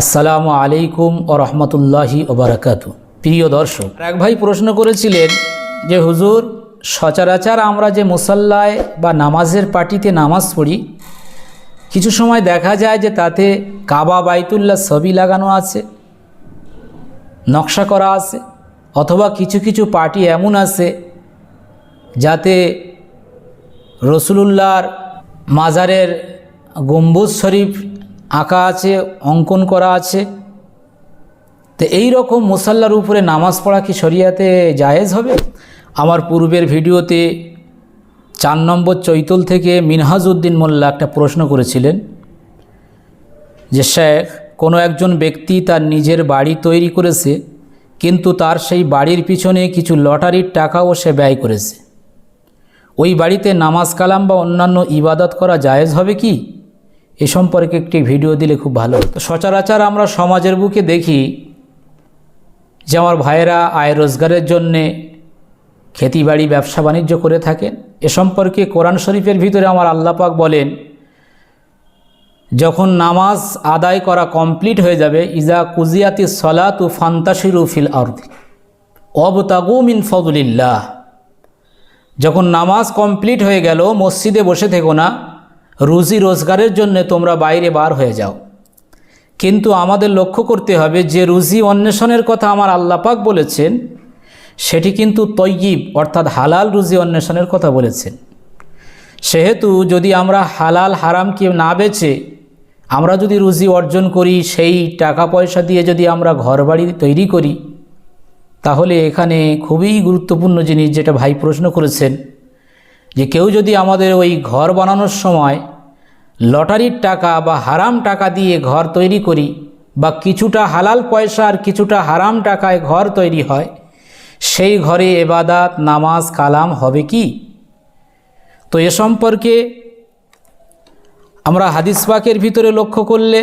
আসসালামু আলাইকুম ও রহমতুল্লাহি ওবরাকাত প্রিয় দর্শক এক ভাই প্রশ্ন করেছিলেন যে, হুজুর, সচরাচর আমরা যে মুসাল্লায় বা নামাজের পার্টিতে নামাজ পড়ি, কিছু সময় দেখা যায় যে তাতে কাবা, বাইতুল্লাহ ছবি লাগানো আছে, নকশা করা আছে, অথবা কিছু কিছু পার্টি এমন আছে যাতে রসুলুল্লাহর মাজারের গম্বুজ শরীফ আঁকা আছে, অঙ্কন করা আছে। তো এই রকম মুসাল্লার উপরে নামাজ পড়া কি শরিয়াতে জায়েজ হবে? আমার পূর্বের ভিডিওতে চার নম্বর চৈতল থেকে মিনহাজউদ্দিন মোল্লা একটা প্রশ্ন করেছিলেন যে, শেখ, কোনো একজন ব্যক্তি তার নিজের বাড়ি তৈরি করেছে, কিন্তু তার সেই বাড়ির পিছনে কিছু লটারির টাকাও সে ব্যয় করেছে। ওই বাড়িতে নামাজ কালাম বা অন্যান্য ইবাদত করা জায়েজ হবে কি? এ সম্পর্কে একটি ভিডিও দিলে খুব ভালো তো সচরাচর আমরা সমাজের বুকে দেখি যে আমার ভাইয়েরা আয় রোজগারের জন্যে খেতিবাড়ি ব্যবসা বাণিজ্য করে থাকেন। এ সম্পর্কে কোরআন শরীফের ভিতরে আমার আল্লাপাক বলেন, যখন নামাজ আদায় করা কমপ্লিট হয়ে যাবে, ইজা কুজিয়াতি সলাতু ফান্তাসিরু ফিল আর্দি অবতাগু মিন ফজলিল্লাহ যখন নামাজ কমপ্লিট হয়ে গেল, মসজিদে বসে থেকো না রুজি রোজগারের জন্য তোমরা বাইরে বার হয়ে যাও। কিন্তু আমাদের লক্ষ্য করতে হবে যে রুজি অন্বেষণের কথা আমার আল্লাপাক বলেছেন, সেটি কিন্তু তৈয়িব অর্থাৎ হালাল রুজি অন্বেষণের কথা বলেছেন। সেহেতু যদি আমরা হালাল হারামকে না বেছে আমরা যদি রুজি অর্জন করি, সেই টাকা পয়সা দিয়ে যদি আমরা ঘরবাড়ি তৈরি করি, তাহলে এখানে খুবই গুরুত্বপূর্ণ জিনিস যেটা ভাই প্রশ্ন করেছেন যে কেউ যদি আমাদের ওই ঘর বানানোর সময় লটারির টাকা বা হারাম টাকা দিয়ে ঘর তৈরি করি বা কিছুটা হালাল পয়সা আর কিছুটা হারাম টাকায় ঘর তৈরি হয়, সেই ঘরে এবাদাত, নামাজ, কালাম হবে কি? তো এ সম্পর্কে আমরা হাদিস পাকের ভিতরে লক্ষ্য করলে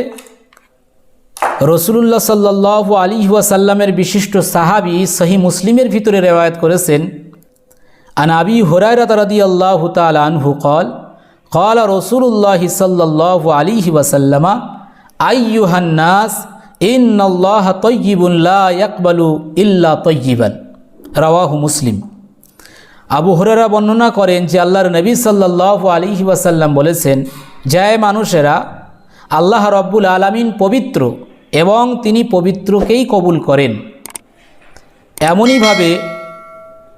রসুলুল্লাহ সাল্লাহ আলী ওয়াসাল্লামের বিশিষ্ট সাহাবি সহি মুসলিমের ভিতরে রেওয়ায়ত করেছেন। আন আবি হুরায়রাত রাদি আল্লাহ তালহু কল কল রসুল্লাহ সাল্লাহ আলী ওয়াসাল্লামা আইয়ুহান্নাস ইন্নআল্লাহ তৈয়িবুল্লা ইয়াকবালু ইল্লা তৈয়িবান রাওয়াহু মুসলিম আবু হরেরা বর্ণনা করেন যে আল্লাহর নবী সাল্লাহ আলী ওয়াসাল্লাম বলেছেন, জয় মানুষেরা, আল্লাহ রব্বুল আলমিন পবিত্র এবং তিনি পবিত্রকেই কবুল করেন। এমনইভাবে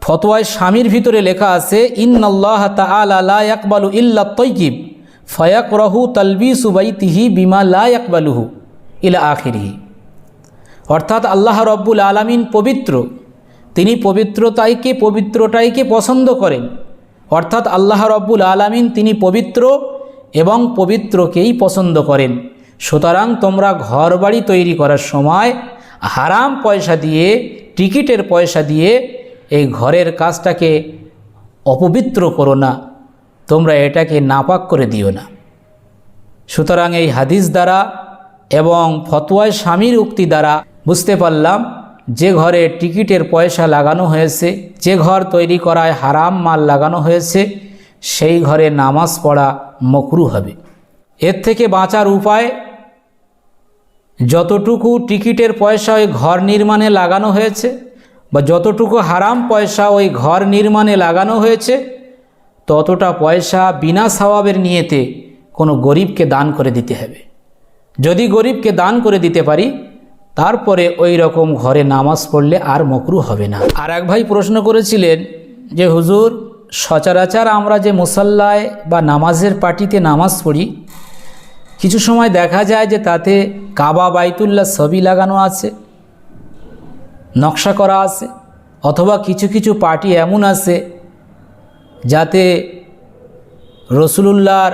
ফতোয়ায় স্বামীর ভিতরে লেখা আছে ইন্নআল্লাহ তালা ইয়াকবালু ইল্লা তৈকিব ফয়াক রহু তলবি সুবাইতিহি বিমা লা ইয়াকবালুহু ইলা আখিরিহি। অর্থাৎ আল্লাহ রব্বুল আলমিন পবিত্র, তিনি পবিত্রতাইকে, পবিত্রটাইকে পছন্দ করেন। অর্থাৎ আল্লাহ রব্বুল আলমিন তিনি পবিত্র এবং পবিত্রকেই পছন্দ করেন। সুতরাং তোমরা ঘর বাড়ি তৈরি করার সময় হারাম পয়সা দিয়ে, টিকিটের পয়সা দিয়ে এই ঘরের কাজটাকে অপবিত্র করো না। তোমরা এটাকে নাপাক করে দিও না। সুতরাং এই হাদিস দ্বারা এবং ফতোয়ায় স্বামীর উক্তি দ্বারা বুঝতে পারলাম, যে ঘরে টিকিটের পয়সা লাগানো হয়েছে, যে ঘর তৈরি করায় হারাম মাল লাগানো হয়েছে, সেই ঘরে নামাজ পড়া মকরু হবে। এর থেকে বাঁচার উপায়, যতটুকু টিকিটের পয়সা ওই ঘর নির্মাণে লাগানো হয়েছে বা যতটুকু হারাম পয়সা ওই ঘর নির্মাণে লাগানো হয়েছে, ততটা পয়সা বিনা সওয়াবের নিয়েতে কোনো গরিবকে দান করে দিতে হবে। যদি গরিবকে দান করে দিতে পারি, তারপরে ওই রকম ঘরে নামাজ পড়লে আর মকরু হবে না। আর এক ভাই প্রশ্ন করেছিলেন যে, হুজুর, সচরাচর আমরা যে মুসাল্লায় বা নামাজের পার্টিতে নামাজ পড়ি, কিছু সময় দেখা যায় যে তাতে কাবা বাইতুল্লাহ ছবি লাগানো আছে। নকশা করা আছে, অথবা কিছু কিছু পার্টি এমন আছে যাতে রসুলুল্লাহর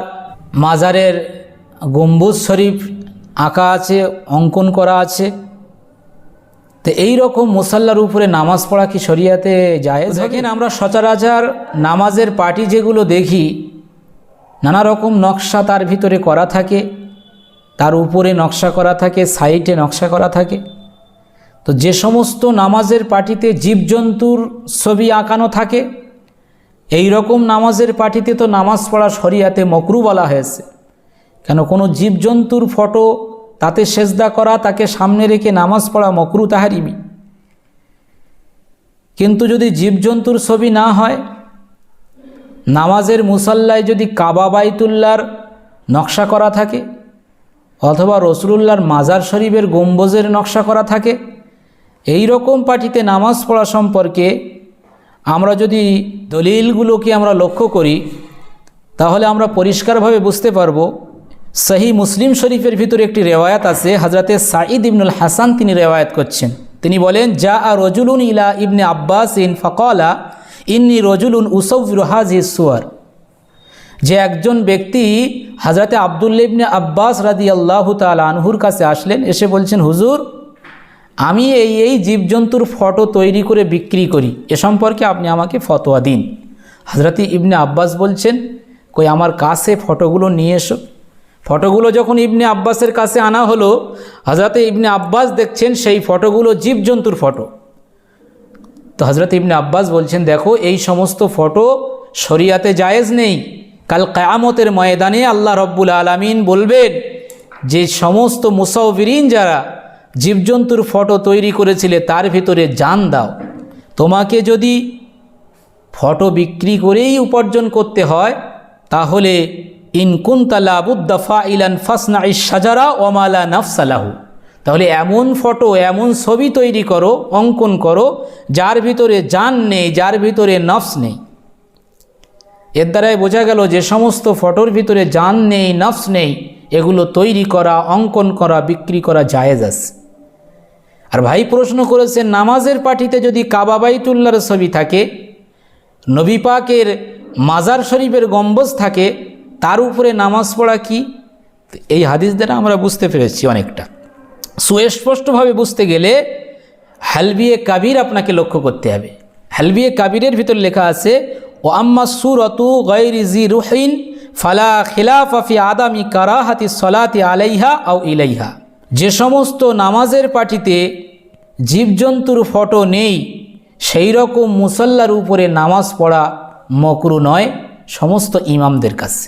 মাজারের গম্বুজ শরীফ আঁকা আছে, অঙ্কন করা আছে। তো এই রকম মুসাল্লার উপরে নামাজ পড়া কি শরিয়াতে যায় দেখেন, আমরা সচরাচর নামাজের পার্টি যেগুলো দেখি, নানা রকম নকশা তার ভিতরে করা থাকে, তার উপরে নকশা করা থাকে, সাইডে নকশা করা থাকে। তো যে সমস্ত নামাজের পার্টিতে জীবজন্তুর ছবি আঁকানো থাকে, এই রকম নামাজের পার্টিতে তো নামাজ পড়া শরিয়াতে মকরু বলা হয়েছে। কেন কোনো জীবজন্তুর ফটো তাতে সেজদা করা, তাকে সামনে রেখে নামাজ পড়া মকরু তাহারিমি কিন্তু যদি জীবজন্তুর ছবি না হয়, নামাজের মুসাল্লায় যদি কাবা বাইতুল্লার নকশা করা থাকে, অথবা রসুলুল্লাহর মাজার শরীফের গম্বজের নকশা করা থাকে এই রকম পার্টিতে নামাজ পড়া সম্পর্কে আমরা যদি দলিলগুলোকে আমরা লক্ষ্য করি, তাহলে আমরা পরিষ্কারভাবে বুঝতে পারব, সহি মুসলিম শরীফের ভিতরে একটি রেওয়ায়াত আছে হজরতে সাঈদ ইবনুল হাসান তিনি রেওয়ায়াত করছেন। তিনি বলেন যা আ রজুলুন ইলা ইবনে আব্বাস ইন ফকলা, ইন্নি রজুলুন উসৌফির হাজি সুয়ার। যে একজন ব্যক্তি হাজরতে আবদুল্লা ইবনে আব্বাস রাদি আল্লাহ তাল আনহুর কাছে আসলেন, এসে বলছেন, হুজুর আমি এই এই জীবজন্তুর ফটো তৈরি করে বিক্রি করি। এ সম্পর্কে আপনি আমাকে ফতোয়া দিন। হজরতে ইবনে আব্বাস বলছেন, কই, আমার কাছে ফটোগুলো নিয়ে এসো। ফটোগুলো যখন ইবনে আব্বাসের কাছে আনা হলো হজরতে ইবনে আব্বাস দেখছেন সেই ফটোগুলো জীবজন্তুর ফটো। তো হজরত ইবনে আব্বাস বলছেন, দেখো, এই সমস্ত ফটো শরিয়াতে জায়েজ নেই। কাল কায়ামতের ময়দানে আল্লাহ রব্বুল আলমিন বলবেন, যে সমস্ত মুসাউবিরিন যারা জীবজন্তুর ফটো তৈরি করেছিলে, তার ভিতরে জান দাও। তোমাকে যদি ফটো বিক্রি করেই উপার্জন করতে হয়, তাহলে ইনকুন্তালাবুদ্দাফা ইলান ফাসনা ইসাজারা ওমালা নফসালাহু তাহলে এমন ফটো, এমন ছবি তৈরি করো, অঙ্কন করো, যার ভিতরে জান নেই, যার ভিতরে নফস নেই। এর দ্বারাই বোঝা গেল যে সমস্ত ফটোর ভিতরে জান নেই, নফস নেই, এগুলো তৈরি করা, অঙ্কন করা, বিক্রি করা জায়েজ আছে। আর ভাই প্রশ্ন করেছেন নামাজের পাঠিতে যদি কাবাবাইতুল্লার ছবি থাকে, নবী পাকের মাজার শরীফের গম্বজ থাকে, তার উপরে নামাজ পড়া কি? এই হাদিস দ্বারা আমরা বুঝতে পেরেছি অনেকটা। সুস্পষ্টভাবে বুঝতে গেলে হালবিয়ে কাবির আপনাকে লক্ষ্য করতে হবে। হালবিয়ে কাবিরের ভিতর লেখা আছে, ও আম্মা সুরতু গৈরিজি রুহিন ফালা খিলাফাফি আদামি কারাহাতি সলাতি আলাইহা আও ইলাইহা। যে সমস্ত নামাজের পাটিতে জীবজন্তুর ফটো নেই, সেই রকম মুসল্লার উপরে নামাজ পড়া মকরু নয় সমস্ত ইমামদের কাছে।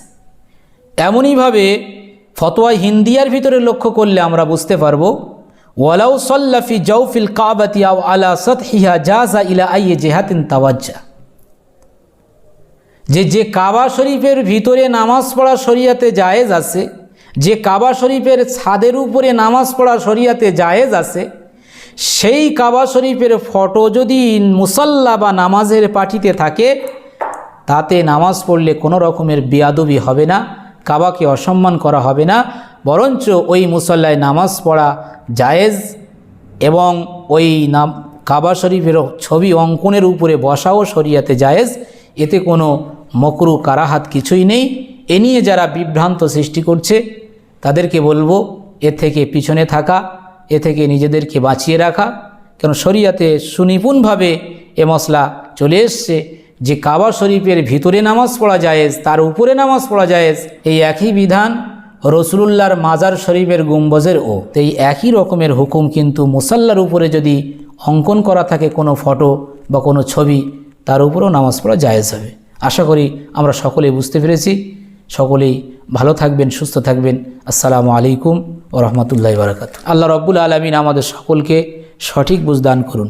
এমনইভাবে ফতোয়া হিন্দিয়ার ভিতরে লক্ষ্য করলে আমরা বুঝতে পারব, ওয়ালাউ সল্লাফি জৌফিল কাবাতি আও আলা সতহিহা জাজা ইলা আইয়ে জেহাতিন তাওয়াজ্জা। যে যে কাবা শরীফের ভিতরে নামাজ পড়া শরিয়াতে জায়েজ আছে যে কাবা শরীফের ছাদের উপরে নামাজ পড়া শরিয়াতে জায়েজ আছে, সেই কাবা শরীফের ফটো যদি মুসল্লা বা নামাজের পাঠিতে থাকে, তাতে নামাজ পড়লে কোনো রকমের বিয়াদবি হবে না, কাবাকে অসম্মান করা হবে না, বরঞ্চ ওই মুসল্লায় নামাজ পড়া জায়েজ এবং ওই নাম, কাবা শরীফের ছবি অঙ্কনের উপরে বসাও শরিয়াতে জায়েজ, এতে কোনো মকরু কারাহাত কিছুই নেই। এ নিয়ে যারা বিভ্রান্ত সৃষ্টি করছে তাদেরকে বলব, এ থেকে পিছনে থাকা, এ থেকে নিজেদেরকে বাঁচিয়ে রাখা। কেন শরিয়াতে সুনিপুণভাবে এ মশলা চলে এসছে। যে কাবা শরীফের ভিতরে নামাজ পড়া জায়েজ, তার উপরে নামাজ পড়া জায়েজ, এই একই বিধান রসুলুল্লাহর মাজার শরীফের গুম্বজের ও। এই একই রকমের হুকুম কিন্তু মুসাল্লার উপরে যদি অঙ্কন করা থাকে কোনো ফটো বা কোনো ছবি, তার উপরেও নামাজ পড়া জায়েজ হবে। আশা করি আমরা সকলেই বুঝতে পেরেছি। সকলেই ভালো থাকবেন, সুস্থ থাকবেন। আসসালামু আলাইকুম ও রহমতুল্লাহ বারাকাত আল্লাহ রব্বুল আলমিন আমাদের সকলকে সঠিক বুঝদান করুন।